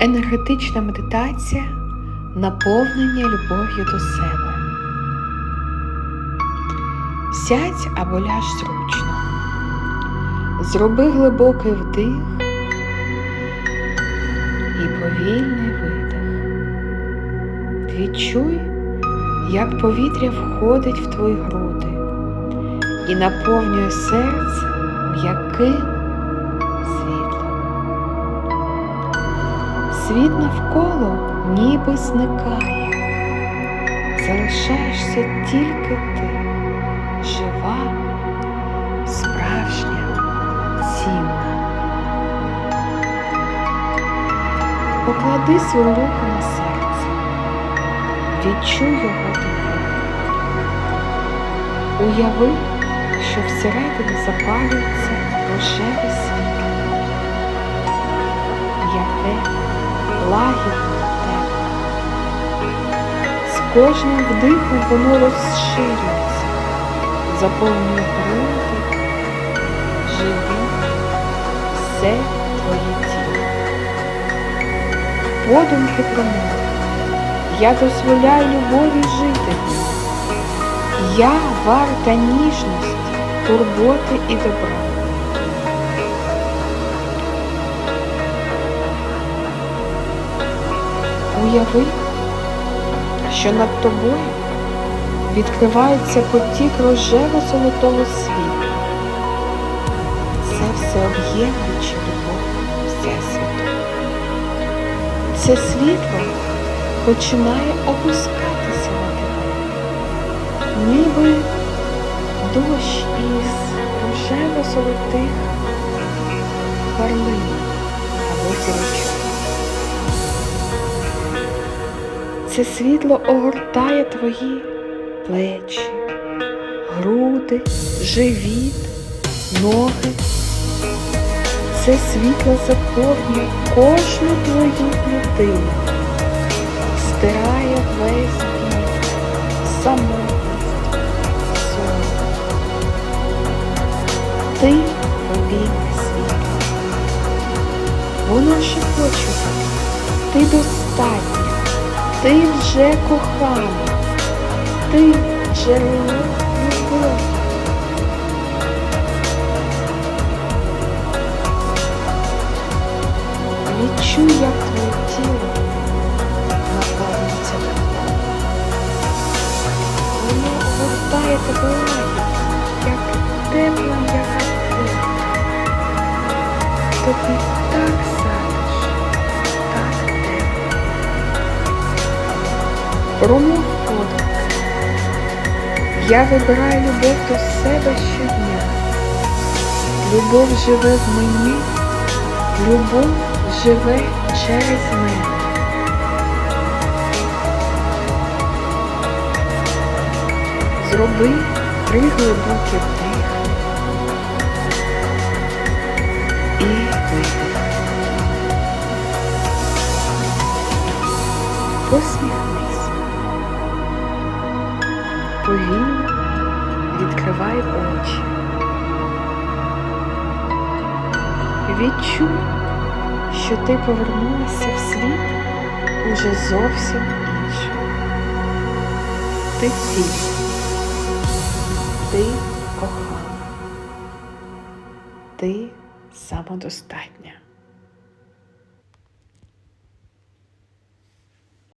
енергетична медитація наповнення любов'ю до себе. Сядь або ляж зручно. Зроби глибокий вдих і повільний видих. Відчуй, як повітря входить в твої груди і наповнює серце м'яким світлом. Світ навколо ніби зникає, залишаєшся тільки ти, жива, справжня, цінна. Поклади свою руку на серце, відчуй його тепло. Уяви, що всередині запалюється рожеве світло, яке лагідне тепле. З кожним вдихом воно розширюється, заповнює груди, живіт, все твоє тіло. Подумки промови. Я дозволяю любові жити. Я варта ніжності, турботи і добра. Уяви, що над тобою відкривається потік рожево-золотого світла. Це всеоб'ємлюча любов Всесвіту. Це світло починає опускатися на тебе, ніби дощ із рожево-золотих перлин або зірочок. Це світло огортає твої плечі, груди, живіт, ноги. Це світло заповнює кожну твою клітину, стирає весь біль, самотність, сон. Ти обійме світло. Воно шепоче тобі, ти достатня, ти вже кохана, ти джерело любові. Відчуй, як твоє тіло наповнюється теплом. Воно огортає тебе лагідно, як тепла м'яка квітка. Тобі Промов подумки. Я вибираю любов до себе щодня. Любов живе в мені, любов живе через мене. Зроби три глибокі вдихи і видих. Посміхнись. Повільно відкривай очі. Відчуй, що ти повернулася в світ уже зовсім іншим. Ти цільна, ти кохана, ти самодостатня.